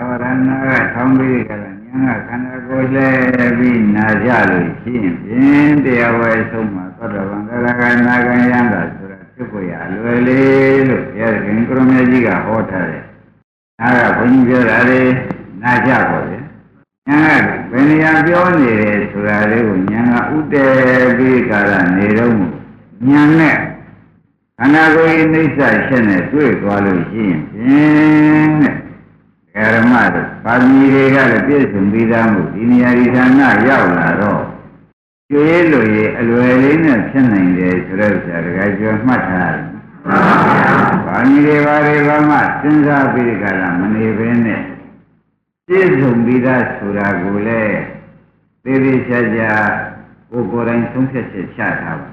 အဝရဏကထောင်းပြီးကြတယ်ညာကခန္ဓာကိုယ်လဲပြီးနာကြလို့ရှိရင်ဖြင့်တရားဝဲဆုံးမှာသောတော်ဗံကရကနာကယန္တာဆိုတာဖြစ်ပေါ်ရအလွယ်လေးလို့ဘုရားရှင်ကရမကြီးကဟောထားတယ်။နာကဘုန်းကြီးပြောတာလေနာကြပါလေ။ညာကဘယ်နေရာပြောနေတယ်ဆိုတာလေးကိုညာကဥတည်ပြီးကြတာနေတော့ညာနဲ့ခန္ဓာကိုယ်အိဋ္ဌရှင်းနဲ့တွေ့သွားလို့ရှိရင်ဖြင့် တဲ့ဓမ္မတို့ပါဠိတွေကလည်းပြည့်စုံပြီးသားမှုဒီနေရာဒီဌာနရောက်လာတော့ကျွေးလို့ရအလွယ်လေးနဲ့ဖြစ်နိုင်တယ်ဆိုတော့ဆရာတကယ်ပြောမှတ်ထားတယ်။ပါဠိတွေဘာတွေဘာမှစဉ်းစားပြီးကြလားမနေဘဲနဲ့ပြည့်စုံပြီးသားဆိုတာကိုလည်းသေသေးချာချာကိုယ်ကိုယ်တိုင်သုံးဖြတ်ချက်ချထားပါ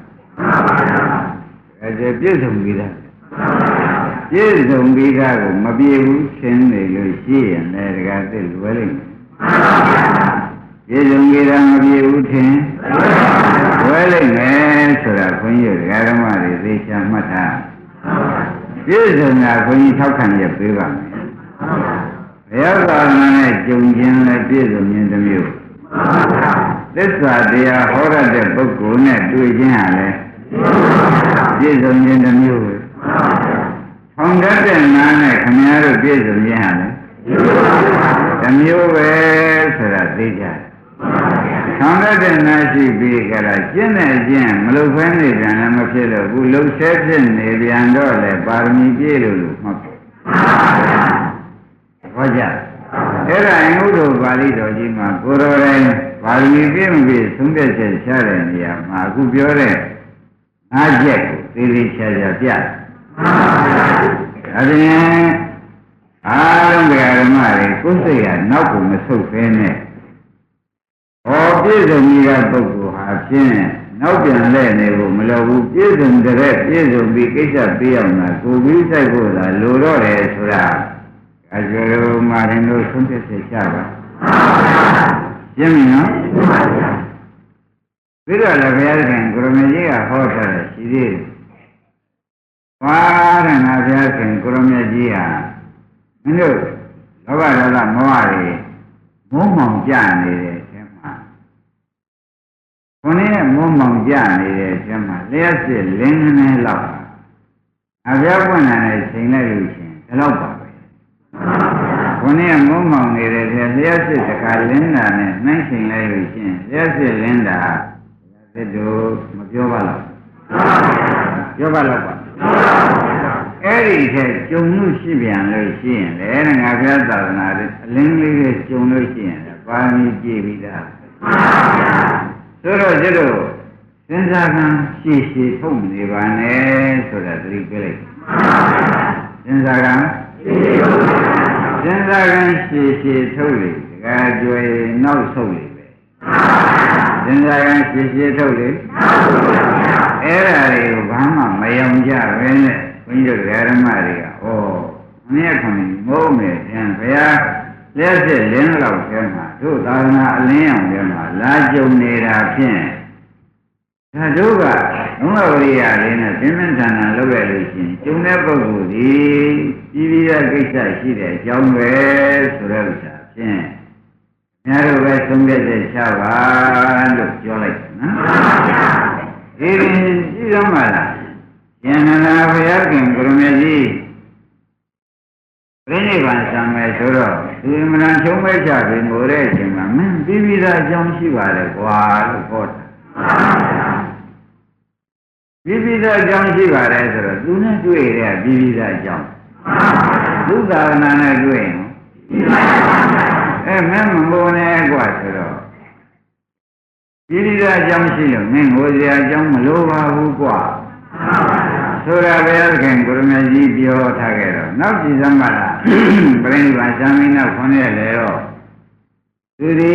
အဲဒါပြည့်စုံပြီးသား ပြည့်စုံပြီးသားကိုမပြေဘူးရှင်းနေလို့ရှိရင်လည်းတကယ်သိလွယ်လိမ့်မယ်ပြည့်စုံပြီးသားမပြေဘူးထင်လွယ်လိမ့်မယ်ဆိုတာခွင့်ရဒကာဓမ္မတွေသိချာမှတ်ထားပြည့်စုံတာခွင့်ရထောက်ခံရပေးပါမယ်ဘုရားသာသနာနဲ့ကြုံခြင်းလည်းပြည့်စုံခြင်းတစ်မျိုးသစ္စာတရားဟောရတဲ့ပုဂ္ဂိုလ်နဲ့တွေ့ခြင်းဟာလည်းပြည့်စုံခြင်းတစ်မျိုးပဲ။ ထောင်တတ်တဲ့နာနဲ့ခမည်းတော်ပြည့်စုံခြင်းဟာလည်းတစ်မျိုးပဲဆိုတာသိကြတယ်။ထောင်တတ်တဲ့နာရှိပြီးကြလားကျင့်တဲ့ကျင့်မလုပ်ဖဲနေပြန်လည်းမဖြစ်လို့ဘူးလှုပ်ဆဲဖြစ်နေပြန်တော့လေပါရမီပြည့်လို့လို့မှတ်ပါ။ဟောကြ။အဲ့ဒါအင်္ဂုတ္တပါဠိတော်ကြီးမှာကိုယ်တော်တိုင်ပါဠိပြည့်မပြည့်သုံးသက်ချက်ရှားတဲ့နေရာမှာအခုပြောတဲ့ငါးချက်ကိုသေသေးချာချာပြတယ်။ ဒါပြင်အားလုံးဓမ္မတွေကိုယ်စိတ်ကနောက်ကိုမဆုတ်ဖဲနဲ့ဟောပြည့်စုံကြီးတဲ့ပုဂ္ဂိုလ်ဟာဖြင့်နောက်ပြန်လဲနေဖို့မလိုဘူးပြည့်စုံတဲ့ပြည့်စုံပြီးကိစ္စပေးအောင်လားကိုပြီးဆိုင်ဖို့လားလိုတော့တယ်ဆိုတာအကျော်တော်မာရင်တို့ဆုံးဖြတ်ချက်ချပါရှင်းပြီနော်ပြီးတော့လည်းဘုရားရှင်ကိုရမကြီးကဟောထားတယ်ရှိသေးတယ်။ ဘာတဲ့နာဘုရားရှင်ကိုရမကြီးဟာမင်းတို့လောဘဒေါသမောဟတွေမုန်းမောင်ကြနေတဲ့အချိန်မှာခொနည်းမုန်းမောင်ကြနေတဲ့အချိန်မှာလျှက်စစ်လင်းနေလောက်အဘုရားပွင့်လာတဲ့ချိန်လိုက်လို့ရှင်ဒီလောက်ပါပဲ။ခொနည်းမုန်းမောင်နေတဲ့လျှက်စစ်တခါလင်းတာနဲ့နှိုင်းချိန်လိုက်လို့ရှင်လျှက်စစ်လင်းတာသစ်တို့မပြောပါလားပြောပါလားပါ အဲ့ဒီထက်ကြုံလို့ရှိပြန်လို့ရှိရင်လည်းငါဘုရားသာသနာတွေအလင်းလေးတွေကြုံလို့ရှိရင်လည်းပါမီပြည့်ပြီးသားဆိုတော့ကျတော့စဉ်းစားကံရှည်ရှည်ထုတ်နေပါနဲ့ဆိုတာသတိပေးလိုက်စဉ်းစားကံစဉ်းစားကံရှည်ရှည်ထုတ်လေတကယ်ကြွယ်နောက်ဆုတ်လေပဲစဉ်းစားကံရှည်ရှည်ထုတ်လေ အဲ့ဒါတွေကိုဘာမှမယုံကြပဲနဲ့ဘုန်းကြီးတို့ဓမ္မတွေကဩမင်းကခင်မိုးမယ်ပြန်ဘုရားလက်စစ်လင်းလောက်ကျမ်းမှာတို့သာသနာအလင်းအောင်ကျမ်းမှာလာကြုံနေတာဖြင့်ဒါတို့ကဘုရားဝရိယလေးနဲ့ပြင်းပြင်းထန်ထန်လုပ်ရလို့ရှိရင်ကျုံတဲ့ပုဂ္ဂိုလ်ဒီပြည်ပြည်ရဲ့ကိစ္စရှိတဲ့အကြောင်းပဲဆိုတဲ့ဥစ္စာဖြင့်များတို့ပဲသုံးပြတဲ့ချပါလို့ပြောလိုက်တယ်နော် ဒီရင်ကြည့်ရမှာလားယန္နာဘုရားခင်ကရမကြီးပြိဋိဘံဆံမယ်ဆိုတော့ဒီမရန်ချုံးမဲ့ချပြီးငိုတဲ့အချိန်မှာမင်းပြီးပြီးသားအကြောင်းရှိပါလေကွာလို့ဟောတာပြီးပြီးသားအကြောင်းရှိပါတယ်ဆိုတော့သူနဲ့တွေ့ရတဲ့ပြီးပြီးသားအကြောင်းသုသာရဏနဲ့တွေ့ရင်အဲမင်းမဘုံနဲ့ကွာဆိုတော့ ပြီးပြီးသားအကြောင်းရှိလို့မင်းငိုစရာအကြောင်းမလိုပါဘူးကွာဆိုတာဘုရားခင်ကိုရမကြီးပြောထားခဲ့တော့နောက်ကြည်စမ်းပါလားပြိဋိဘံသံမင်းနောက်ခွန်းရလေတော့သူဒီ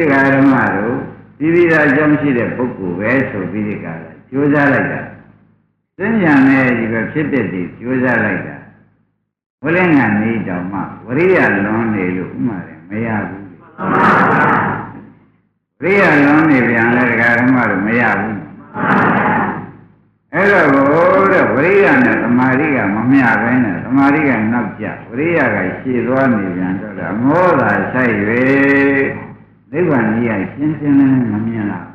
တရားဓမ္မတို့ပြီးပြီးသားအကြောင်းရှိတဲ့ပုဂ္ဂိုလ်ပဲဆိုပြီးဒီကလာကြိုးစားလိုက်တာသိဉာဏ်နဲ့ဒီပဲဖြစ်တဲ့ဒီကြိုးစားလိုက်တာဝိလင်းကနေတောင်မှဝရိယလွန်နေလို့ဥမာတယ်မရဘူး ဝရိယလွန်နေပြန်လဲတရားဓမ္မတို့မရဘူးအဲ့တော့ဘိုးတဲ့ဝိရိယနဲ့သမာဓိကမမျှပဲနဲ့သမာဓိကနောက်ကျဝရိယကရှည်သွားနေပြန်တော့လေအမောသာဆိုင်၍နိဗ္ဗာန်ကြီးကရှင်းရှင်းလင်းလင်းမမြင်လား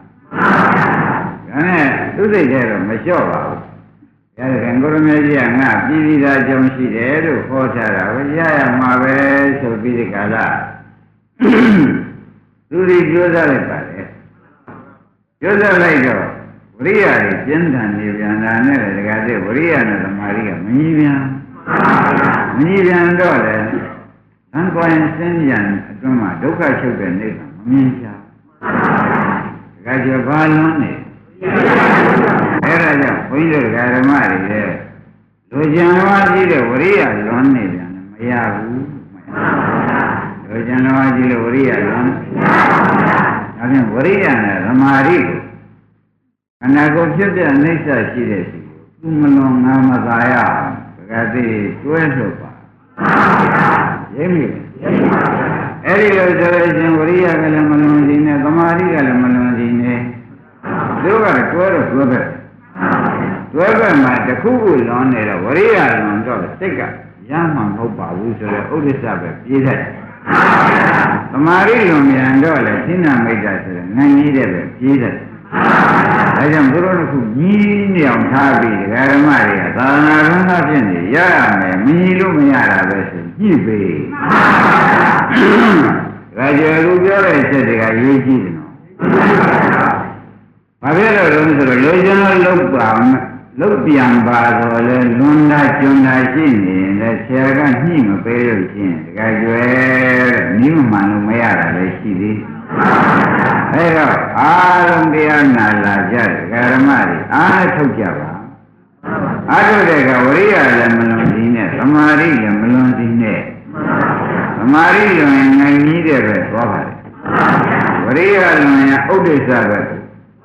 ဒါနဲ့သူစိတ်ထဲတော့မလျှော့ပါဘူးရတဲ့ခင်ကိုရမေကြီးကငါပြည်ပြီးသားကြောင်းရှိတယ်လို့ဟောထားတာကိုရရမှာပဲဆိုပြီးဒီကလာသူဒီကြိုးစားလိုက်ပါ လေကြိုးစားလိုက်တော့ဝရိယကြီးကျင်းထန်နေပြန်တာနဲ့တကယ်တည်းဝရိယနဲ့သမာဓိကမကြီးပြန်မကြီးပြန်တော့လေသံကွာရင်စင်းပြန်အတွင်းမှာဒုက္ခချုပ်တဲ့နေကမမြင်ချာတကယ်ကျဘာလုံးနေအဲ့ဒါကြောင့်ဘုန်းကြီးတို့ဓမ္မတွေရဲ့လူကျင်တော်ကြီးတဲ့ဝရိယလွန်နေပြန်တယ်မရဘူးလူကျင်တော်ကြီးတဲ့ဝရိယလွန် ဒါဖြင့်ဝရိယနဲ့သမာဓိကိုခန္ဓာကိုယ်ဖြစ်တဲ့အိဋ္ဌရှိတဲ့စီကိုသူမလွန်ငါမသာရအောင်တကယ်တည်းတွဲလို့ပါရိပ်မိအဲ့ဒီလိုဆိုလို့ရှင်ဝရိယကလည်းမလွန်ခြင်းနဲ့သမာဓိကလည်းမလွန်ခြင်းနဲ့တို့ကတွဲတော့တွဲပဲတွဲပဲမှာတစ်ခုခုလွန်နေတော့ဝရိယလွန်တော့စိတ်ကရမှမဟုတ်ပါဘူးဆိုတော့ဥဒိစ္စပဲပြေးတတ်တယ် သမာဓိလွန်မြန်တော့လေသင်္နာမိတ်တာဆိုတော့နိုင်ကြီးတဲ့ပဲပြေးတတ်တယ်ဒါကြောင့်ဘုရားတို့ကကြီးနေအောင်ထားပြီးဓမ္မတွေကသာသနာ့ဘုရားဖြစ်နေရရမယ်မကြီးလို့မရတာပဲဆိုညှိပေးဒါကြောင့်လူပြောတဲ့ချက်တွေကရေးကြည့်တယ်နော်ဘာဖြစ်လို့လဲဆိုတော့လူကျင်လို့လုတ်ပါ လုတ်ပြန်ပါတော့လေလွန်တာကျွန်းတာရှိနေရင်လည်းဆရာကညှိမပေးလို့ရှိရင်တကယ်ကျွဲတဲ့နိမမှန်လို့မရတာလည်းရှိသေးတယ်အဲတော့အာရုံတရားနာလာကြတယ်ဓမ္မတွေအားထုတ်ကြပါအားထုတ်တဲ့ကဝိရိယလည်းမလွန်သေးနဲ့သမာဓိလည်းမလွန်သေးနဲ့သမာဓိလွန်ရင်နိုင်ကြီးတဲ့ပဲသွားပါတယ်ဝိရိယလွန်ရင်ဥဒိစ္စပဲ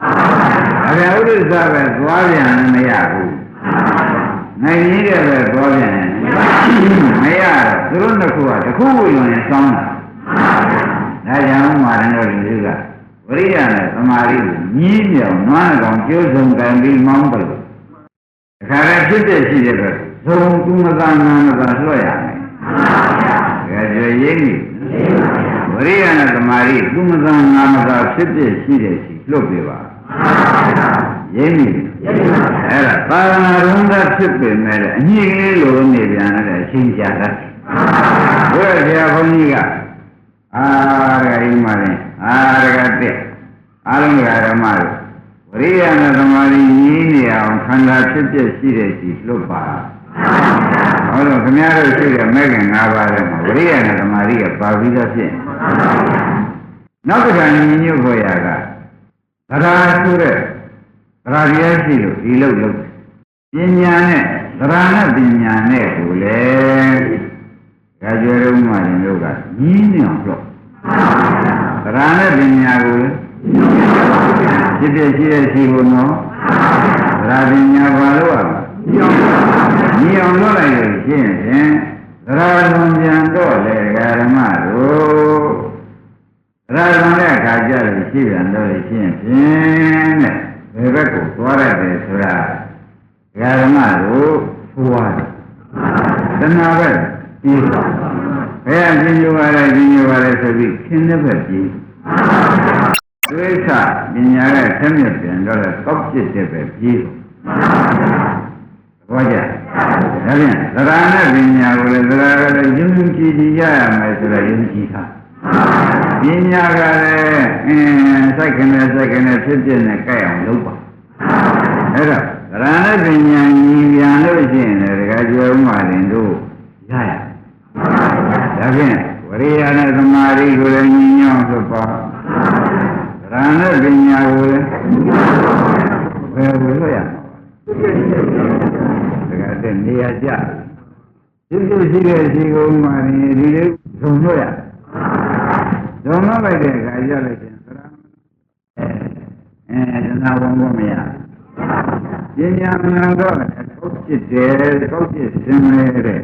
အဲ့ဒါဥဒိစ္စပဲသွားပြန်မရဘူးနိုင်ကြီးတဲ့ပဲသွားပြန်မရတော့သူတို့နှစ်ခုကတစ်ခုကိုလွန်ရင်စောင်းတာဒါကြောင့်မာရဏတို့လူကဝိရိယနဲ့သမာဓိကိုညီးမြောင်နွားကောင်ကျိုးစုံကံပြီးမောင်းပလို့တခါတည်းဖြစ်တဲ့ရှိတဲ့ပဲဇုံသူမသာနာမသာလွှတ်ရမယ်ဒါကြွေရင်းကြီးဝိရိယနဲ့သမာဓိသူမသာနာမသာဖြစ်တဲ့ရှိတဲ့ရှိလွတ်ပြပါ ရင်းကြီးအဲ့ဒါသာသနာ့ရုံးသားဖြစ်ပေမဲ့လည်းအညစ်ကလေးလိုနေပြန်တဲ့အချင်းချတာဘုရားဆရာဘုန်းကြီးကအာရဂိမရင်အာရဂတဲ့အာလုံးဓမ္မတို့ဝရိယနဲ့သမာဓိကြီးနေအောင်ခန္ဓာဖြစ်ဖြစ်ရှိတဲ့ရှိလွတ်ပါဟောတော့ခင်ဗျားတို့ရှိတဲ့မဲ့ခင်၅ပါးထဲမှာဝရိယနဲ့သမာဓိကပါပြီးသားဖြစ်နောက်တစ်ခါညီညွတ်ဖို့ရက သရာဆိုတဲ့သရာတရားရှိလို့ဒီလို့လို့ပညာနဲ့သရာနဲ့ပညာနဲ့ကိုလေကြကြရုံမှရင်တို့ကညီးညွတ်တော့သရာနဲ့ပညာကိုလေဖြစ်ဖြစ်ရှိတဲ့ရှိကိုနော်သရာပညာဘာလို့อ่ะညီအောင်လုပ်လိုက်လို့ရှင်းဖြင့်သရာလွန်ပြန်တော့လေဓမ္မတို့ သရာလွန်တဲ့အခါကျလို့ရှိပြန်တော့ရှင်းဖြင့်တဲ့ဘယ်ဘက်ကိုသွားရတယ်ဆိုတာဓမ္မတို့ဆိုရတယ်တဏှာပဲပြီးသွားဘယ်အပြင်ညိုရတယ်ပြင်ညိုရတယ်ဆိုပြီးခင်းတဲ့ဘက်ပြီးဒိဋ္ဌပညာနဲ့ဆက်မြက်ပြန်တော့လေကောက်ပြစ်တဲ့ပဲပြီးဘောကြဒါဖြင့်သရဏပညာကိုလည်းသရကလည်းယုံကြည်ကြည်ရရမယ်ဆိုတော့ယုံကြည်တာ ပညာကလည်းအင်းစိုက်ကနေစိုက်ကနေဖြစ်ဖြစ်နဲ့ကြိုက်အောင်လုပ်ပါအဲ့တော့သရဏပညာညီပြန်လို့ရှိရင်လည်းတကယ်ကြွယ်ဥမာတင်တို့ရရဒါဖြင့်ဝရိယနဲ့သမာဓိကိုလည်းညီညွတ်ဆိုပါသရဏပညာကိုလည်းဘယ်လိုလုပ်ရမလဲတကယ်တည်းနေရာကျဒီလိုရှိတဲ့ရှိကုန်မှရင်ဒီလိုဇုံလို့ရ ဇုံလို့လိုက်တဲ့အခါရလိုက်ပြန်သရအဲအဲတဏှာဝင်ဖို့မရပညာမှန်တော့ကောက်ဖြစ်တယ်ကောက်ဖြစ်စင်နေတဲ့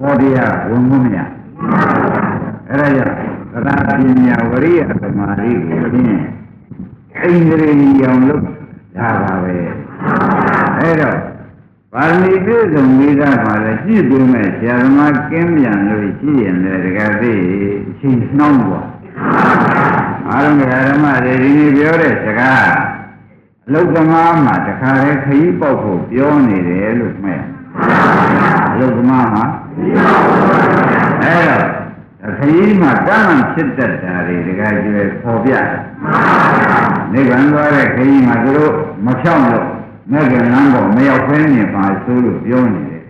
ဘောတရားဝင်ဖို့မရအဲဒါကြောင့်သရပညာဝရိယသမာဓိကိုဖြင့်အိန္ဒြေရောင်လို့ဒါပါပဲအဲတော့ ပါရမီပြည့်စုံပြီးသားပါလေကြည့်ပြီးမဲ့ဆရာသမားကင်းပြန်လို့ရှိရင်လည်းတကယ်သိအချိန်နှောင်းသွားအားလုံးဓမ္မတွေဒီနေ့ပြောတဲ့စကားအလုတ်သမားမှာတခါလေခရီးပေါက်ဖို့ပြောနေတယ်လို့မှဲ့အလုတ်သမားမှာအဲ့တော့ခရီးမှာတမ်းမှန်ဖြစ်တတ်တာတွေတကယ်ကျွဲပေါ်ပြနိဗ္ဗာန်သွားတဲ့ခရီးမှာသူတို့မဖြောင်းလို့ မဲ့ကလမ်းပေါ်မရောက်ဖဲနေပါဆိုလို့ပြောနေတယ်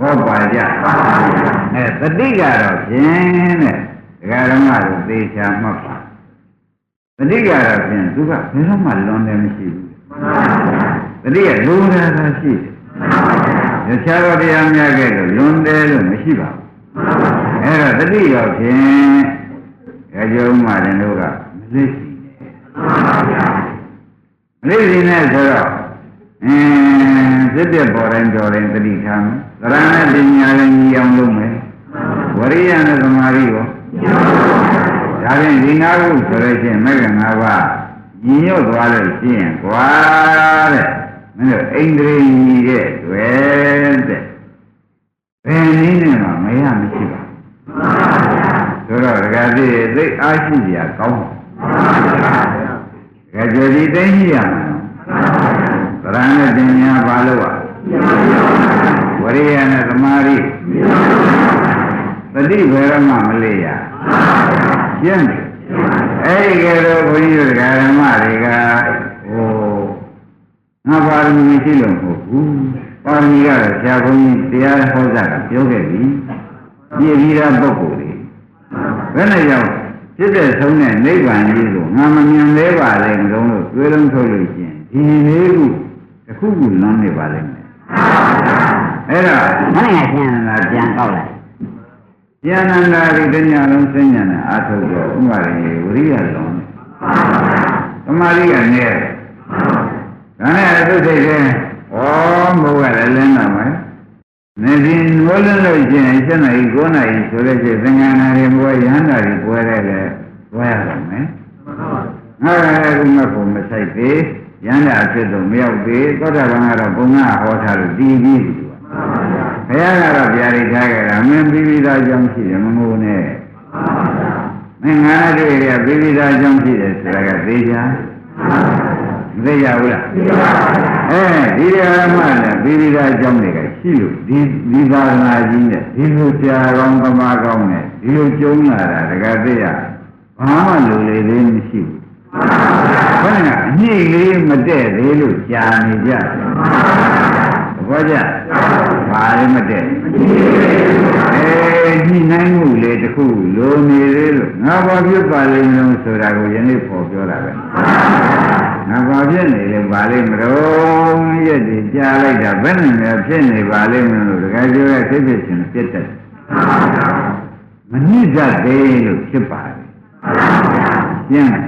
ဘောပါကြအဲတတိကတော့ဖြင့်တဲ့ဒကာဓမ္မတို့သေချာမှတ်ပါတတိကတော့ဖြင့်သူကဘယ်တော့မှလွန်တယ်မရှိဘူးတတိကလိုတာသာရှိတယ်တခြားတော့တရားများခဲ့လို့လွန်တယ်လို့မရှိပါဘူးအဲ့တော့တတိတော့ဖြင့်ကြောုံမှတယ်တို့ကမသိစီမ လေးစီနဲ့ဆိုတော့အင်းစစ်တဲ့ပေါ်တိုင်းကြော်တိုင်းတတိထားမယ်သရဏနဲ့ပညာလည်းညီအောင်လုပ်မယ်ဝရိယနဲ့သမာဓိကိုဒါဖြင့်ဒီငါးခုဆိုလို့ရှိရင်မဂ္ဂင်၅ပါးညီညွတ်သွားလို့ရှိရင်ကွာတဲ့မင်းတို့အိန္ဒြေညီတဲ့တွေ့တဲ့ဘယ်နည်းနဲ့မှမရမရှိပါဘူးဆိုတော့ဒကာကြီးသိအားရှိကြကောင်းတ ယ်ဒကာကြီးဒီသိရှိရမှာသရဏနဲ့ပညာပါလို့อ่ะဝရိယနဲ့သမာဓိတတိဘယ်မှမလေးရရှင်းတယ်အဲ့ဒီကဲတော့ဘုန်းကြီးတို့ဓမ္မတွေကဟိုငါပါရမီရှိလို့မဟုတ်ဘူးပါရမီကတော့ဆရာဘုန်းကြီးတရားဟောတာကပြောခဲ့ပြီပြည့်ပြီးသားပုဂ္ဂိုလ်တွေဘယ်နဲ့ကြော င့်ဖြစ်တဲ့ဆုံးတဲ့နိဗ္ဗာန်ကြီးကိုငါမမြင်သေးပါလေငုံလို့တွေးလုံးထုတ်လို့ရှိရင်ဒီလေးခုတစ်ခုခုလွန်နေပါလိမ့်မယ်အဲ့တော့မနေ့ကရှင်းလာပြန်ကောက်လိုက်ဉာဏန္တာရိတညာလုံးစဉ္ညာနဲ့အာထုတ်တော့ဥမာရေဝရိယလုံးသမာဓိကနေဒါနဲ့အသုတ်စိတ်ကဩဘုရားလည်းလင်းလာမယ် နေစဉ်ဝလင်းလို့ရှိရင်7နာရီ9နာရီဆိုလို့ရှိရင်သင်္ကန်းနာရီဘွယ်ရဟန္တာရီဘွယ်တဲ့လေဘွယ်ရတော့မယ်ငါကလည်းမဖို့မဆိုင်သေးရဟန္တာအဖြစ်တော့မရောက်သေးသောတာပန်ကတော့ဘုံကဟောထားလို့တည်ပြီးပြီဘုရားကတော့ဗျာဒိထားကြတာမင်းပြီးပြီးသားကြောင့်ရှိတယ်မငိုနဲ့မင်းငါးတွေ့ရပြီးပြီးသားကြောင့်ရှိတယ်ဆိုတာကသိချာမ သိကြဘူးလားသိပါပါအဲဒီဓမ္မနဲ့ပြီးပြီးသားကြောင့်တွေကရှိလို့ဒီဒီသာသနာကြီးနဲ့ဒီလိုကြာကောင်းသမားကောင်းနဲ့ဒီလိုကျုံးလာတာတကယ်သိရဘာမှလိုလေသေးမရှိဘူးဘယ်နဲ့အညိလေးမတည့်သေးလို့ကြာနေကြတယ်ဘောကြဘာလည်းမတည့်အဲညှိနှိုင်းမှုလေးတစ်ခုလိုနေသေးလို့ငါဘာဖြစ်ပါလိမ့်မလို့ဆိုတာကိုယနေ့ပေါ်ပြောတာပဲ ငါဘာဖြစ်နေလဲပါလိမ့်မလို့ရက်တည်ကြားလိုက်တာဘယ်နဲ့လဲဖြစ်နေပါလိမ့်မလို့တကယ်ပြောရသိဖြစ်ခြင်းပြတ်တတ်မညှိတတ်သေးလို့ဖြစ်ပါတယ်ရှင်းလား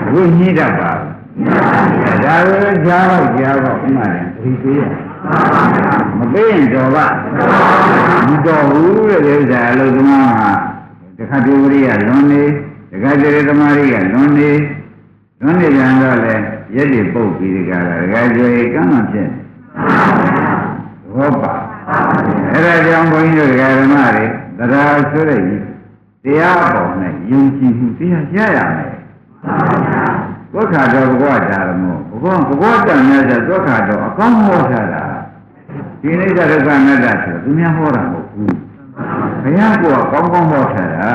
အခုညှိတတ်ပါဘူးဒါကိုကြားတော့ကြားတော့ဥမာတယ်ဒီသေးရမပေးရင်တော့ပါမတော်ဘူးတဲ့ဥစ္စာအလုံးသမားမှာတခါတည်းဝရိယလွန်နေတခါတည်းသမာဓိကလွန်နေ လွန်နေကြတော့လေရက်တွေပုတ်ပြီးဒီကလာတခါကျွေကမ်းမှဖြစ်ဟောပါအဲ့ဒါကြောင့်ဘုန်းကြီးတို့ဓမ္မတွေတရားဆိုတဲ့တရားပေါ်နဲ့ယုံကြည်မှုတရားရရမယ်ဒုက္ခတော့ဘဂဝတာရမောဘဂဝဘဂဝတန်မြတ်ဆိုဒုက္ခတော့အကောင်းဟောထားတာဒီနိစ္စဒုက္ခအနတ္တဆိုသူများဟောတာမဟုတ်ဘူးဘုရားကကောင်းကောင်းဟောထားတာ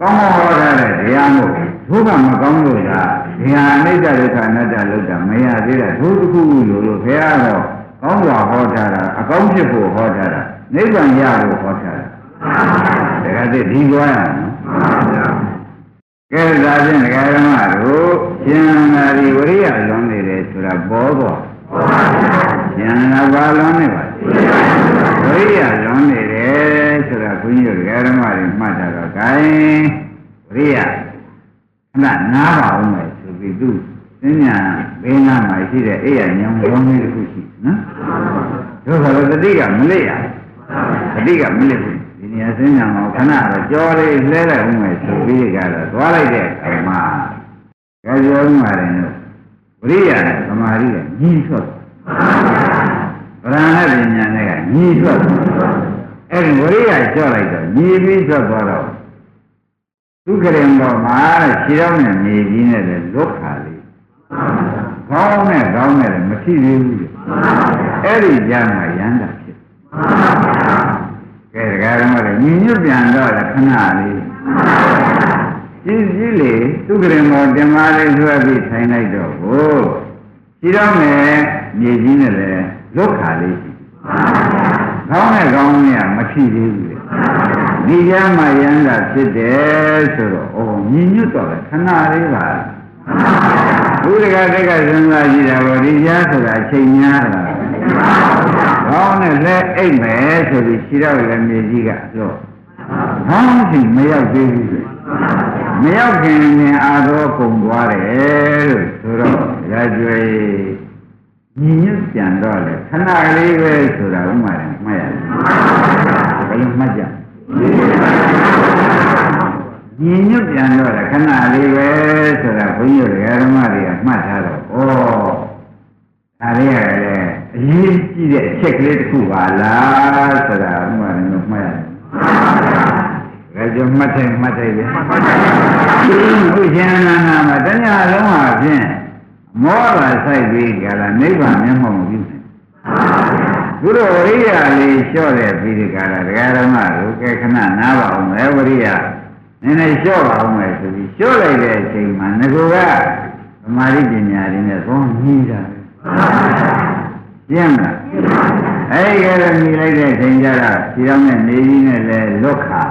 ကောင်းကောင်းဟောထားတဲ့တရားမို့ဒု က္ခမကောင်းလို့လားဒီဟာအနိစ္စဒုက္ခအနတ္တလို့တာမရသေးတာဒုတစ်ခုခုလို့လို့ဘုရားတော့ကောင်းစွာဟောထားတာအကောင်းဖြစ်ဖို့ဟောထားတာနိဗ္ဗာန်ရဖို့ဟောထားတာဒါကတည်းဒီကြွားရအောင်နော်ကဲဒါဖြင့်ဒကာရမတို့ရှင်နာရီဝရိယလွန်နေတယ်ဆိုတာပေါ်တော့ရှင်နာဘာလွန်နေပါဝရိယလွန်နေတယ်ဆိုတာဘုန်းကြီးတို့ဒကာရမတွေမှတ်တာတော့ gain ဝရိယ ခဏနားပါဦးမယ်ဆိုပြီးသူသင်ညာဘေးနားမှာရှိတဲ့အိယာညောင်ရုံးလေးတစ်ခုရှိနော်တို့ကတော့တတိကမလိရတတိကမလိဘူးဒီနေရာသင်ညာမှာခဏတော့ကြောလေးလှဲလိုက်ဦးမယ်ဆိုပြီးကြတော့သွားလိုက်တဲ့အခါမှာကြောဦးမှာတယ်လို့ဝရိယနဲ့သမာဓိကညီထွက်ဗရဏပညာနဲ့ကညီထွက်အဲ့ဒီဝရိယကြော့လိုက်တော့ညီပြီးထွက်သွားတော့ သူကရင်ပေါ်မှာခြေတော်နဲ့မြေကြီးနဲ့လည်းလွတ်ခါလေးကောင်းနဲ့ကောင်းနဲ့လည်းမဖြစ်သေးဘူးလေအဲ့ဒီကြမှာရမ်းတာဖြစ်ကဲဒကာရမလည်းညီညွတ်ပြန်တော့လည်းခဏလေးကြီးကြီးလေသူကရင်ပေါ်တင်မာလေးဆွဲပြီးထိုင်လိုက်တော့ကိုခြေတော်နဲ့မြေကြီးနဲ့လည်းလွတ်ခါလေးရှိကောင်းနဲ့ကောင်းနဲ့မဖြစ်သေးဘူးလေ ဒီကြမှာရမ်းတာဖြစ်တယ်ဆိုတော့ဩညီညွတ်တော့လည်းခဏလေးပါဘုရားတက်ကစဉ်းစားကြည့်တာပေါ့ဒီကြားဆိုတာအချိန်များတာကောင်းနဲ့လက်အိတ်မယ်ဆိုပြီးခြေတော်လည်းမြေကြီးကတော့ကောင်းစီမရောက်သေးဘူးလေမရောက်ခင်နဲ့အာသောကုန်သွားတယ်လို့ဆိုတော့ရာကျွေညီညွတ်ပြန်တော့လေခဏလေးပဲဆိုတာဥမာရင်မှတ်ရတယ်ဘယ်လိုမှတ်ကြ ညီညွတ်ပြန်တော့လေခဏလေးပဲဆိုတာဘုန်းကြီးတို့ဓမ္မတွေကမှတ်ထားတော့ဩဒါလေးရတယ်အရေးကြီးတဲ့အချက်ကလေးတစ်ခုပါလားဆိုတာဥမာရင်မှတ်ရတယ်ဒါကြောင့်မှတ်တယ်မှတ်တယ်ပဲဘုရားနာနာမှာတဏှာလုံးဟာဖြင့်မောတာဆိုင်ပြီးကြလားနိဗ္ဗာန်မျက်မှောက်မပြုနိုင် ဘုရောဝရိယလေးလျှော့တဲ့ပြီးဒီကလာဒကာရမတို့ကဲခဏနားပါအောင်လေဝရိယနည်းနည်းလျှော့ပါအောင်လေဆိုပြီးလျှော့လိုက်တဲ့အချိန်မှာငကိုကသမာဓိပညာတွေနဲ့သုံးကြီးတာပဲကျင်းမလားအဲ့ဒီကလည်းမြည်လိုက်တဲ့အချိန်ကျတော့ဒီတော့နဲ့နေကြီးနဲ့လည်းလွတ်ခါ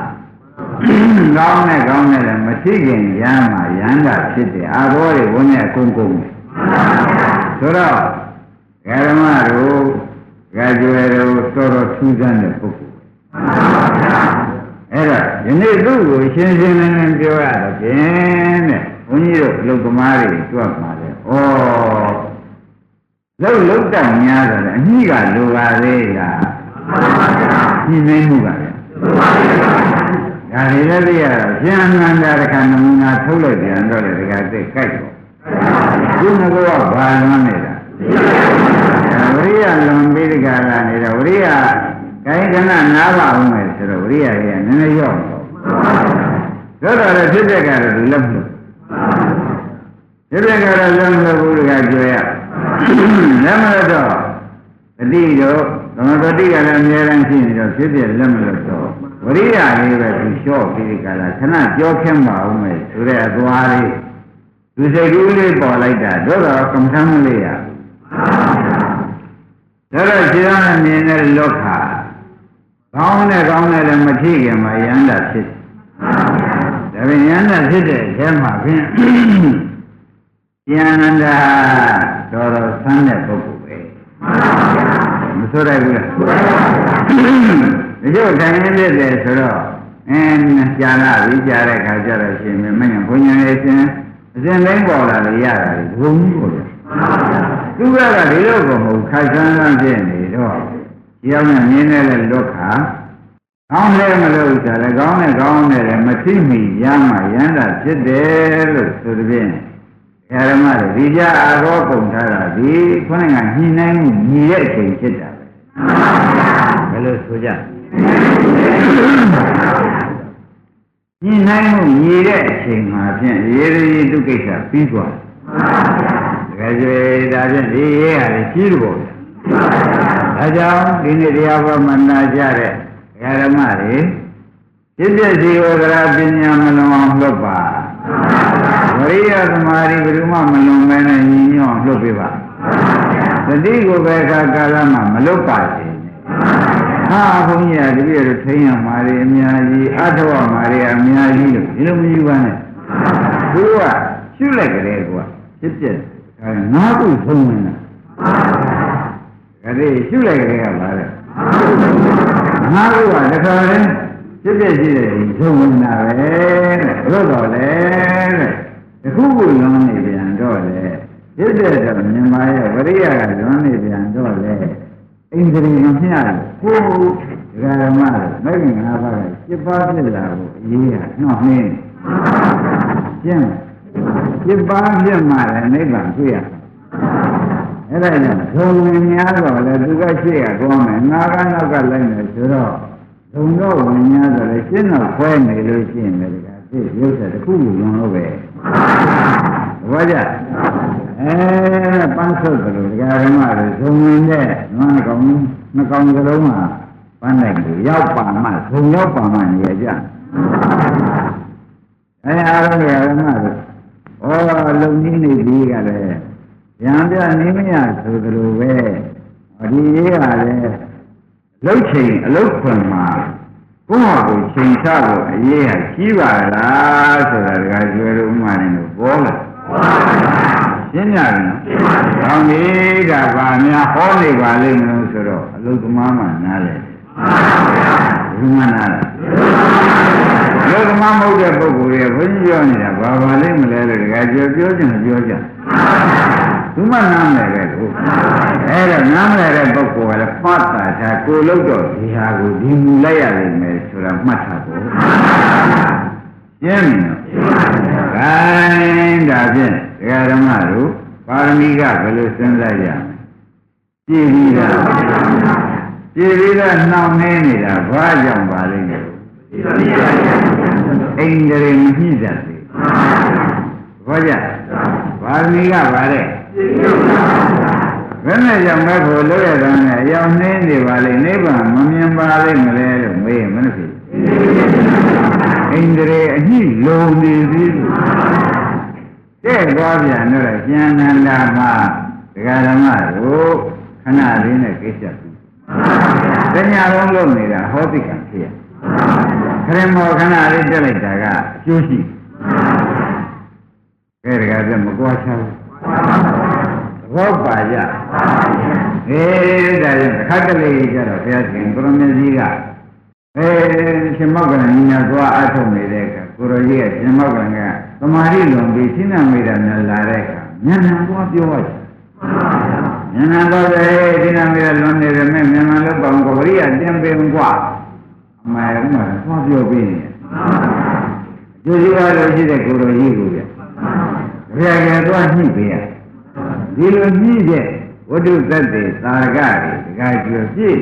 ကောင်းနဲ့ကောင်းနဲ့လည်းမသိခင်ရမ်းမှာရမ်းတာဖြစ်တယ်အာဘောတွေဝန်းနဲ့အကုန်ကုန်တယ်ဆိုတော့ဓမ္မတို့ ကြကြွယ်တို့တော်တော်ထူးဆန်းတဲ့ပုဂ္ဂိုလ်အဲ့တော့ယနေ့သူ့ကိုရှင်းရှင်းလင်းလင်းပြောရတော့ဖြင့်တဲ့ဘုန်းကြီးတို့လူသမားတွေကြွတ်ပါလေဩလုံးလုံးတတ်များတယ်အညိကလိုပါသေးလားညှိနှိမ့်မှုပါလေဒါတွေလည်းသိရတော့ပြန်မှန်တာတခါနမူနာထုတ်လိုက်ပြန်တော့လေတခါသိကြိုက်တော့ခုနကဘာလွမ်းနေတာ ဝရိယလွန်ပြီးတခါလာနေတော့ဝရိယကိုင်းကနနားပါအောင်မယ်ဆိုတော့ဝရိယရဲ့နည်းနည်းရော့တော့တော့လည်းဖြစ်တဲ့ကတော့ဒီလက်မလို့ဖြစ်တဲ့ကတော့လက်မလို့ဘူးတခါကြွယ်ရလက်မလို့တော့တတိတော့သမဂတိကလည်းအများအားဖြင့်ရှိနေတော့ဖြစ်တဲ့လက်မလို့တော့ဝရိယလေးပဲသူလျှော့ပြီးကြလားခဏကြောခင်းပါဦးမယ်ဆိုတဲ့အသွားလေးသူစိတ်ကူးလေးပေါ်လိုက်တာတို့တော့ကမ္မထမ်းလေးရ ဒါတော့ခြေတော်နဲ့မြင်တဲ့လောကကောင်းနဲ့ကောင်းနဲ့လည်းမထိခင်မှာယန္တာဖြစ်ဒါပေမဲ့ယန္တာဖြစ်တဲ့အထဲမှာဖြင့်ဉာဏတာတော်တော်ဆန်းတဲ့ပုဂ္ဂိုလ်ပဲမဆိုရဘူးလားဒီလိုတိုင်းရဖြစ်တယ်ဆိုတော့အင်းကြာလာပြီကြာတဲ့ခါကျတော့ရှင်မင်းမင်းဘုညာရဲ့ရှင်အစဉ်တိုင်းပေါ်လာလို့ရတာလေဘုံကြီးပေါ်တယ် သူကဒီလိုကိုမဟုတ်ခိုက်ဆန်းဆန်းဖြစ်နေတော့ကြောင်းနဲ့မြင်းနဲ့လည်းလွတ်ခါကောင်းတယ်မလို့ဆိုတယ်ကောင်းနဲ့ကောင်းနဲ့လည်းမသိမိရမှရမ်းတာဖြစ်တယ်လို့ဆိုတဲ့ဖြင့်ဓမ္မတွေဒီကြအာရောပုံထားတာဒီခုနကညှိနှိုင်းမှုညီတဲ့အချိန်ဖြစ်တာပဲဘယ်လိုဆိုကြညှိနှိုင်းမှုညီတဲ့အချိန်မှာဖြင့်ရေရီတုကိစ္စပြီးသွားတယ်တ ကယ်ကြွေဒါဖြင့်ဒီရေးဟာလေကြီးလို့ပေါ့ဒါကြောင့်ဒီနေ့တရားပေါ်မှာနာကြတဲ့ဓမ္မတွေဖြစ်ဖြစ်စီဝဒရာပညာမလွန်အောင်လုပ်ပါဝရိယသမာဓိဘယ်သူမှမလွန်မဲနဲ့ညီညွတ်အောင်လုပ်ပေးပါသတိကိုပဲခါကာလမှာမလုပ်ပါစေဟာဘုန်းကြီးကတပည့်တို့ထိန်းရမှာတွေအများကြီးအထောက်အမှာတွေအများကြီးလို့ဒီလိုမယူပါနဲ့သူကရှုလိုက်ကြလေကွာဖြစ်ဖြစ်အဲ ငါးခုသုံးဝင်တာဒါလေးရှုလိုက်ကြလေကပါလေငါးခုကတခါလဲဖြစ်ဖြစ်ရှိတဲ့ဒီသုံးဝင်တာပဲတဲ့ဘုတော့လေတဲ့တခုခုလွန်နေပြန်တော့လေဖြစ်တဲ့တော့မြန်မာရဲ့ဝရိယကလွန်နေပြန်တော့လေအိန္ဒြေမမျှကိုဒဂရမတို့မဂ္ဂင်၅ပါးက7ပါးဖြစ်လာဖို့အရေးဟာနှောင့်နှင်းကျင့် 7ပါးဖြစ်မှလည်းနိဗ္ဗာန်တွေ့ရအဲ့ဒါကြောင့်ဇုံဝင်များတော့လေသူကရှေ့ကသွားမယ်ငါကနောက်ကလိုက်မယ်ဆိုတော့ဇုံတော့ဝင်များဆိုလေရှင်းတော့ခွဲနေလို့ရှိရင်လည်းဒါဖြစ်ရုပ်ဆက်တစ်ခုလုံးလို့ပဲဘောကြအဲပန်းဆုပ်တယ်လို့ဒကာဓမ္မတွေဇုံဝင်တဲ့နွားကောင်နှစ်ကောင်စလုံးမှာပန်းလိုက်လို့ရောက်ပါမှဇုံရောက်ပါမှနေရကြအဲအားလုံးဒကာဓမ္မတွေ ဩလုံကြီးနေပြီးကြတယ်ရံပြနေမရဆိုသလိုပဲဒီရေးကလည်းလှုပ်ချိန်အလုတ်ခွင်မှာကိုယ့်ဟာကိုယ်ချိန်ချလို့အရေးဟာကြီးပါလားဆိုတာတကယ်ကျွဲလို့ဥမာနေလို့ပေါ်လာရှင်းရတယ်နော်။ကောင်းပြီကဗာများဟောနေပါလိမ့်မလို့ဆိုတော့အလုတ်သမားမှနားလေ။ ဘုမနာလား။အလုတ်သမားမဟုတ်တဲ့ပုဂ္ဂိုလ်ရဲ့ဘုန်းကြီးပြောနေတာဘာပါလိမ့်မလဲလို့တကယ်ပြောပြောချင်ပြောကြ။သူမနားမယ်ပဲလို့အဲ့တော့နားမလဲတဲ့ပုဂ္ဂိုလ်ကလည်းပတ်တာချာကိုလို့တော့ဒီဟာကိုဒီမူလိုက်ရလိမ့်မယ်ဆိုတာမှတ်ထားဖို့ရှင်းပြီနော်ခိုင်းဒါဖြင့်ဒကာဓမ္မတို့ပါရမီကဘယ်လိုစဉ်းစားကြမလဲကြည်ပြီးတာ ကြည်ပြီးတော့နှောင့်နှင်းနေတာဘာကြောင့်ပါလိမ့်မယ်အိန္ဒြေမကြည့်တတ်သေးဘောကြပါရမီကပါတဲ့ဘယ်နဲ့ကြောင့်မဲ့ဖို့လို့ရတဲ့နဲ့အယောင်နှင်းနေပါလိမ့်နိဗ္ဗာန်မမြင်ပါလိမ့်မလဲလို့မေးရင်မနှဖြစ်အိန္ဒြေအညှိလုံနေသေးလို့တဲ့သွားပြန်တော့ကျန်နန္ဒာမှာဒကာဓမ္မတို့ခဏလေးနဲ့ကိစ္စပြီး တညာလုံးလုံးနေတာဟောတိကံဖြစ်ရခရမောခဏလေးတက်လိုက်တာကအကျိုးရှိကဲဒကာကမကွာချဘူးဘောပါကြအေးဒါကြောင့်တစ်ခါတလေကြတော့ဘုရားရှင်ကိုရမကြီးကအဲရှင်မောက္ကလညီညာသွားအထုတ်နေတဲ့အခါကိုရကြီးကရှင်မောက္ကလကသမာဓိလွန်ပြီးရှင်းနာမိတာနဲ့လာတဲ့အခါဉာဏ်နဲ့သွားပြောရတယ် ဉာဏ်နဲ့သွားတယ်ရှင်းနာမိတာလွန်နေတယ်မဲ့ဉာဏ်နဲ့လောက်ပေါင်းကိုပရိယတင်ပင်กว่าအမှန်မှန်သွားပြောပြီးနေကျိုးကြီးအားလို့ရှိတဲ့ကိုရကြီးကိုပြဘုရားကသွားညှိပေးရဒီလိုညှိတဲ့ဝိတုသတ္တေသာရကတွေတခါကျော်ပြည့်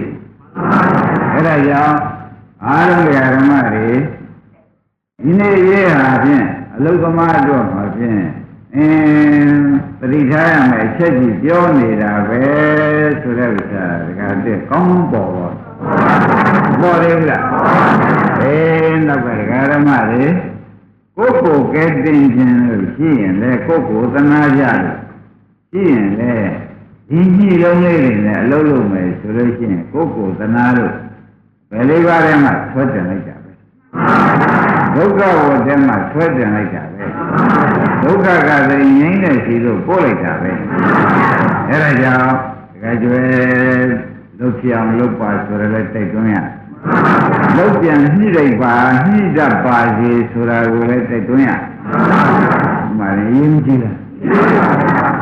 အဲ့ဒါကြောင့်အားလုံးဓမ္မတွေဒီနေ့ရေးဟာဖြင့်အလုသမားတို့မှာဖြင့် အင်းပရိထားရမယ်အချက်ကြီးပြောနေတာပဲဆိုတဲ့ဥစ္စာတခါတည်းကောင်းပေါ်တော့ပေါ်တယ်ဗျာအေးနောက်ကဓမ္မတွေကိုယ့်ကိုယ်ကဲတင်ခြင်းလို့ရှိရင်လေကိုယ့်ကိုယ်သနာကြလို့ရှိရင်လေဒီကြီးလုံးလေးတွေနဲ့အလုံးလုံးမယ်ဆိုလို့ရှိရင်ကိုယ့်ကိုယ်သနာလို့ဘယ်လေးပါးထဲမှာဆွဲတင်လိုက်တာပဲဒုက္ခဝတ္တမှာဆွဲတင်လိုက်တာပဲ ဒုက္ခကသိငြိမ့်တဲ့ရှိလို့ပို့လိုက်တာပဲအဲဒါကြောင့်တကယ်ကျွဲလုတ်ပြောင်လုတ်ပါဆိုရလဲတိုက်တွန်းရလုတ်ပြန်ညှိလိုက်ပါညှိတတ်ပါစေဆိုတာကိုလည်းတိုက်တွန်းရမှလည်းရင်းကြည့်လား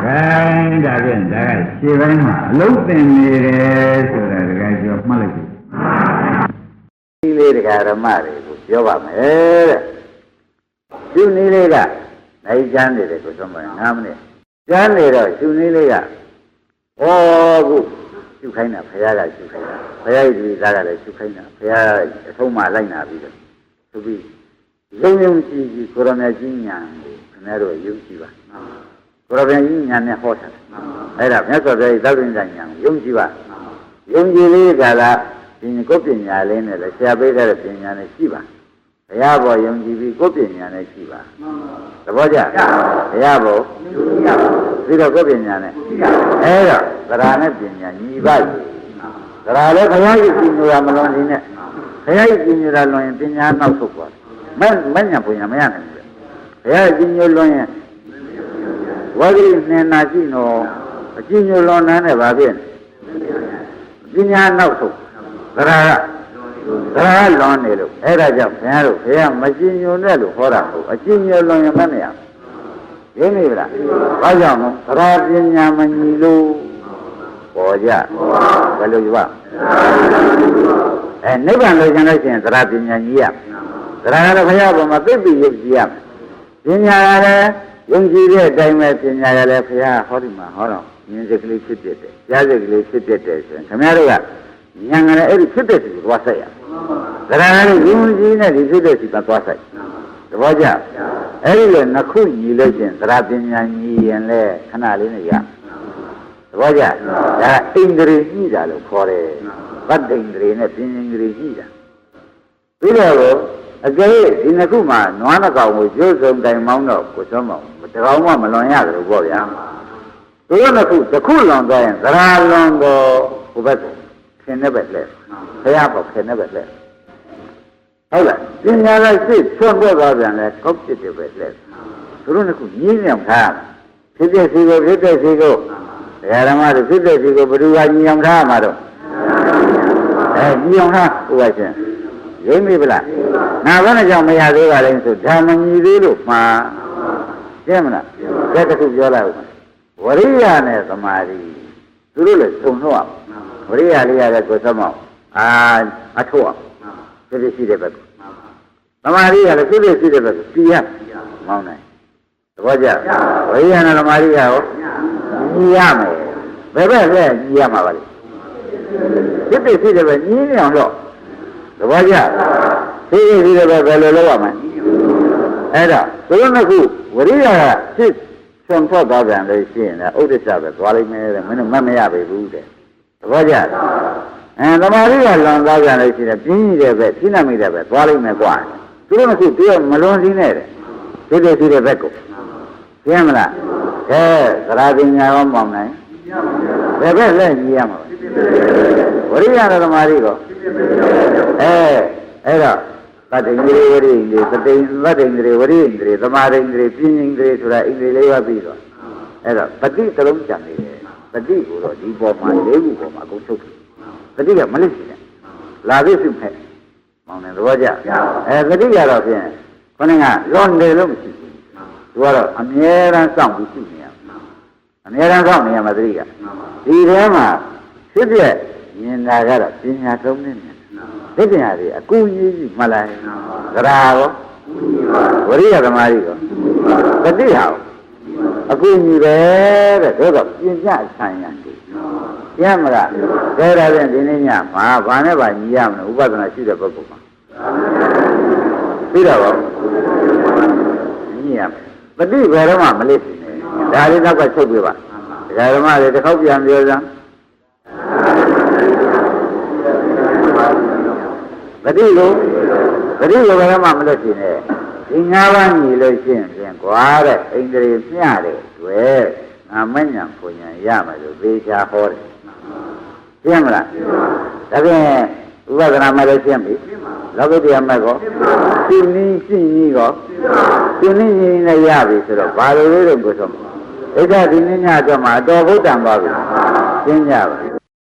ကဲဒါဖြင့်ဒါကခြေပိုင်းမှာအလုတ်တင်နေတယ်ဆိုတာတကယ်ကျော်မှတ်လိုက်ပြီဒီလေးတရားဓမ္မတွေကိုပြောပါမယ်တဲ့ရှုနည်းလေးက နိုင်ချမ်းနေတယ်ကိုဆုံးမ9မိနစ်ကျမ်းနေတော့ရှုနည်းလေးကဩခုရှုခိုင်းတာဘုရားကရှုခိုင်းတာဘုရားရဲ့ဒီသားကလည်းရှုခိုင်းတာဘုရားအဆုံးမလိုက်နာပြီးတော့သူပြီးလုံယုံကြည်ကြည်ကိုရမကြီးညာကိုခင်ဗျားတို့ယုံကြည်ပါကိုရမကြီးညာနဲ့ဟောတာအဲ့ဒါမြတ်စွာဘုရားရဲ့သောက်တင်ညာကိုယုံကြည်ပါယုံကြည်လေးကလားဒီကိုယ်ပညာလေးနဲ့လည်းဆရာပေးတဲ့ပညာနဲ့ရှိပါ ဘုရားဘောယုံကြည်ပြီးကိုယ်ပညာနဲ့ရှိပါသဘောကျဘုရားဘောပြီးတော့ကိုယ်ပညာနဲ့အဲ့တော့သရနဲ့ပညာညီပါ့သရလည်းဘုရားရဲ့ပညာမလွန်သေးနဲ့ဘုရားရဲ့ပညာလွန်ရင်ပညာနောက်ဆုတ်သွားတယ်မမညာပညာမရနိုင်ဘူးဘုရားရဲ့ပညာလွန်ရင်ဝဂိနေနာရှိနော်အကျဉ်းညလွန်နန်းနဲ့ပါဖြစ်ပညာနောက်ဆုတ်သရက သရကလွန်နေလို့အဲ့ဒါကြောင့်ဘုရားတို့ဘုရားမကျဉ်ညွန်နဲ့လို့ဟောတာဟုတ်အကျဉ်းညလွန်ရင်မနဲ့ရရင်းနေဗလားဘာကြောင့်လဲသရပညာမညီလို့ပေါ်ကြဘယ်လိုယူပါအဲနိဗ္ဗာန်လိုချင်လို့ရှိရင်သရပညာညီရသရကတော့ဘုရားပေါ်မှာသိပြီယုတ်ကြည်ရပညာရလည်းယုံကြည်တဲ့အတိုင်းပဲပညာရလည်းဘုရားဟောဒီမှာဟောတော့မြင်စိတ်ကလေးဖြစ်ဖြစ်တယ်ကြားစိတ်ကလေးဖြစ်ဖြစ်တယ်ဆိုရင်ခင်ဗျားတို့ကဉာဏ်ကလည်းအဲ့ဒီဖြစ်တဲ့စီကိုသွားဆိုင်ရ သရဏလေးယုံကြည်နဲ့ဒီဖြစ်တဲ့စီကသွားဆိုင်သဘောကျအဲ့ဒီလိုနှစ်ခုညီလို့ချင်းသရပညာညီရင်လဲခဏလေးနဲ့ရသဘောကျဒါအိန္ဒြေညှိတာလို့ခေါ်တယ်ဗတ်တိန္ဒြေနဲ့ပညာန္ဒြေညှိတာပြီးတော့အကယ်၍ဒီနှစ်ခုမှာနွားနှကောင်ကိုကျိုးစုံတိုင်မောင်းတော့ကိုစွမ်းမောင်းတကောင်မှမလွန်ရတယ်လို့ပြောဗျာသူတို့နှစ်ခုတစ်ခုလွန်သွားရင်သရာလွန်တော့ဟိုဘက်ခင်တဲ့ဘက်လဲ ဘုရားပေါ်ခင်တဲ့ဘက်လဲဟုတ်လားပညာလိုက်စိတ်ဆွတ်ပွက်သွားပြန်လဲကောက်ပြစ်တဲ့ဘက်လဲသူတို့နှစ်ခုညီးမြောင်ထားဖြစ်တဲ့စီကိုဖြစ်တဲ့စီကိုတရားဓမ္မတွေဖြစ်တဲ့စီကိုဘယ်သူကညီအောင်ထားမှာတော့အဲညီအောင်ထားဥပရှင်ရိမ့်မိဗလားငါဘယ်နဲ့ကြောင့်မရသေးပါလဲဆိုဓမ္မညီသေးလို့မှာကျင်းမလားကဲတစ်ခုပြောလိုက်ဦးဝရိယနဲ့သမာဓိသူတို့လည်းသုံတော့ဝရိယလေးရတဲ့ကိုယ်သမော အာအထောက်ဖြစ်ဖြစ်ရှိတဲ့ဘက်သမာဓိကလည်းဖြစ်ဖြစ်ရှိတဲ့ဘက်ကိုပြရမောင်းနိုင်သဘောကျဝရိယနဲ့သမာဓိကရောညီရမယ်ဘယ်ဘက်လဲညီရမှာပါလေဖြစ်ဖြစ်ရှိတဲ့ဘက်ညီနေအောင်တော့သဘောကျဖြစ်ဖြစ်ရှိတဲ့ဘက်ဘယ်လိုလုပ်ရမလဲအဲ့ဒါသူတို့နှစ်ခုဝရိယကဖြစ်ဆွန်ထွက်သွားပြန်လို့ရှိရင်လည်းဥဒိစ္စပဲသွားလိမ့်မယ်တဲ့မင်းတို့မတ်မရပေဘူးတဲ့သဘောကျ အဲသမာဓိကလွန်သွားပြန်လို့ရှိရင်ပြင်းကြီးတဲ့ဘက်ပြင်းနေမိတဲ့ဘက်သွားလိမ့်မယ်ကွာသူတို့နှစ်ခုတည်းမလွန်စည်းနဲ့တဲ့ဖြစ်ဖြစ်ရှိတဲ့ဘက်ကိုရှင်းမလားကဲသရပညာရောမောင်းနိုင်ဘယ်ဘက်လဲညီရမှာဝရိယနဲ့သမာဓိကောအဲအဲ့တော့သတ္တိန္ဒြေဝရိန္ဒြေသတိသတ္တိန္ဒြေဝရိန္ဒြေသမာဓိန္ဒြေပြင်းန္ဒြေဆိုတာဣန္ဒြေလေးပါပြီးတော့အဲ့တော့ပฏิတလုံးကြံနေတယ်ပฏิကိုတော့ဒီပေါ်မှာလေးခုပေါ်မှာအကုန်ချုပ် တယ်ပฏิကမလစ်စီနဲ့လာသိစုမဲ့မောင်နေသဘောကျအဲပฏิကတော့ဖြင့်ခொနကလွန်တယ်လို့မရှိဘူးသူကတော့အမြဲတမ်းစောင့်ပြီးရှိနေရအမြဲတမ်းစောင့်နေရမှာသတိကဒီထဲမှာဖြစ်ပြမြင်တာကတော့ပညာသုံးနေတယ်သိပညာတွေအကူကြီးကြီးမှတ်လိုက်သရာရောဝရိယသမားကြီးရောသတိဟာအကူကြီးပဲတဲ့ဒါတော့ပညာဆံရတယ် ရမလားဒါရတဲ့ဒီနေ့ညမှာဘာနဲ့ဘာညီရမလဲဥပဒနာရှိတဲ့ပုဂ္ဂိုလ်မှာပြီးတော့ညီရမယ်ပฏิဘယ်တော့မှမလေးစီနဲ့ဒါလေးနောက်ကချုပ်ပြပါဒကာဓမ္မတွေတစ်ခေါက်ပြန်ပြောစမ်းပฏิကိုပฏิကိုဘယ်တော့မှမလို့ရှိနဲ့ဒီငါးပါးညီလို့ရှိရင်ဖြင့်ကွာတဲ့ဣန္ဒြေမျှတဲ့တွေ့ငါမညံဖွညာရမယ်လို့သေချာဟောတယ် ရှင်းမလားဒါဖြင့်ဥပဒနာမဲ့လို့ရှင်းပြီလောကုတ္တရာမဲ့ကောရှင်းနည်းရှင်းနည်းကောရှင်းနည်းရှင်းနည်းနဲ့ရပြီဆိုတော့ဘာလို့လဲတော့ကိုဆိုဣဒ္ဓဒီနည်းညတော့မှာအတော်ဗုဒ္ဓံပါပြီရှင်းကြပါ